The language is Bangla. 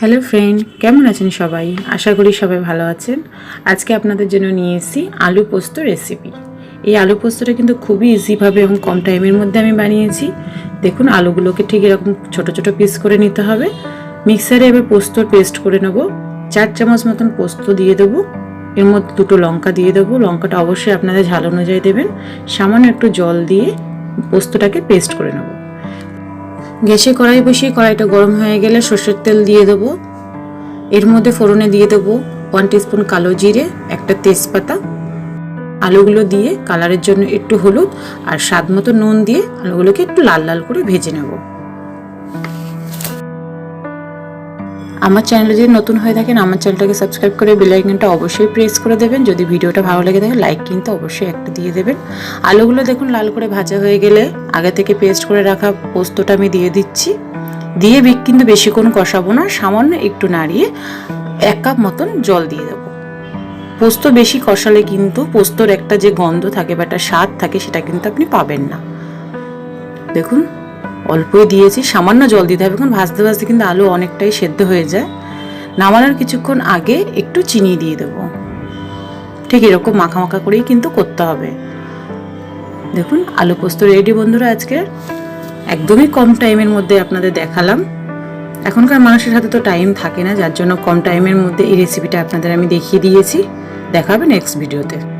হ্যালো ফ্রেন্ড কেমন আছেন সবাই? আশা করি সবাই ভালো আছেন। আজকে আপনাদের জন্য নিয়ে এসেছি আলু পোস্ত রেসিপি এই আলু পোস্তটা কিন্তু খুবই ইজিভাবে এবং কম টাইমের মধ্যে আমি বানিয়েছি। দেখুন, আলুগুলোকে ঠিক এরকম ছোট ছোট পিস করে নিতে হবে। মিক্সারে এবার পোস্তর পেস্ট করে নেব। চার চামচ মতন পোস্ত দিয়ে দেবো। এর মধ্যে দুটো লঙ্কা দিয়ে দেবো। লঙ্কাটা অবশ্যই আপনাদের ঝাল অনুযায়ী দেবেন। সামান্য একটু জল দিয়ে পোস্তটাকে পেস্ট করে নেব। গ্যাসে কড়াই বসিয়ে কড়াইটা গরম হয়ে গেলে সর্ষের তেল দিয়ে দেব। এর মধ্যে ফোড়নে দিয়ে দেবো ওয়ান টিস্পুন কালো জিরে, একটা তেজপাতা। আলুগুলো দিয়ে কালারের জন্য একটু হলুদ আর স্বাদ মতো নুন দিয়ে আলুগুলোকে একটু লাল লাল করে ভেজে নেব। আমার চ্যানেলে যদি নতুন হয়ে থাকেন, আমার চ্যানেলটাকে সাবস্ক্রাইব করে বেল আইকনটা অবশ্যই প্রেস করে দেবেন। যদি ভিডিওটা ভালো লেগে থাকে লাইক কিন্তু অবশ্যই একটা দিয়ে দেবেন। আলুগুলো দেখুন লাল করে ভাজা হয়ে গেলে, আগে থেকে পেস্ট করে রাখা পোস্তটা আমি দিয়ে দিচ্ছি। দিয়ে বি- কিন্তু বেশিক্ষণ কষাবো না, সামান্য একটু নাড়িয়ে এক কাপ মতন জল দিয়ে দেবো। পোস্ত বেশি কষালে কিন্তু পোস্তর একটা যে গন্ধ থাকে বা একটা স্বাদ থাকে, সেটা কিন্তু আপনি পাবেন না। দেখুন অল্পই দিয়েছি, সামান্য জল দিতে হবে। কারণ ভাজতে ভাজতে কিন্তু আলু অনেকটাই সেদ্ধ হয়ে যায়। নামানোর কিছুক্ষণ আগে একটু চিনি দিয়ে দেবো। ঠিক এরকম মাখা মাখা করেই কিন্তু করতে হবে। দেখুন, আলু পোস্ত রেডি বন্ধুরা আজকে। একদমই কম টাইমের মধ্যে আপনাদের দেখালাম। এখনকার মানুষের হাতে তো টাইম থাকে না, যার জন্য কম টাইমের মধ্যে এই রেসিপিটা আপনাদের আমি দেখিয়ে দিয়েছি। দেখা হবে নেক্সট ভিডিওতে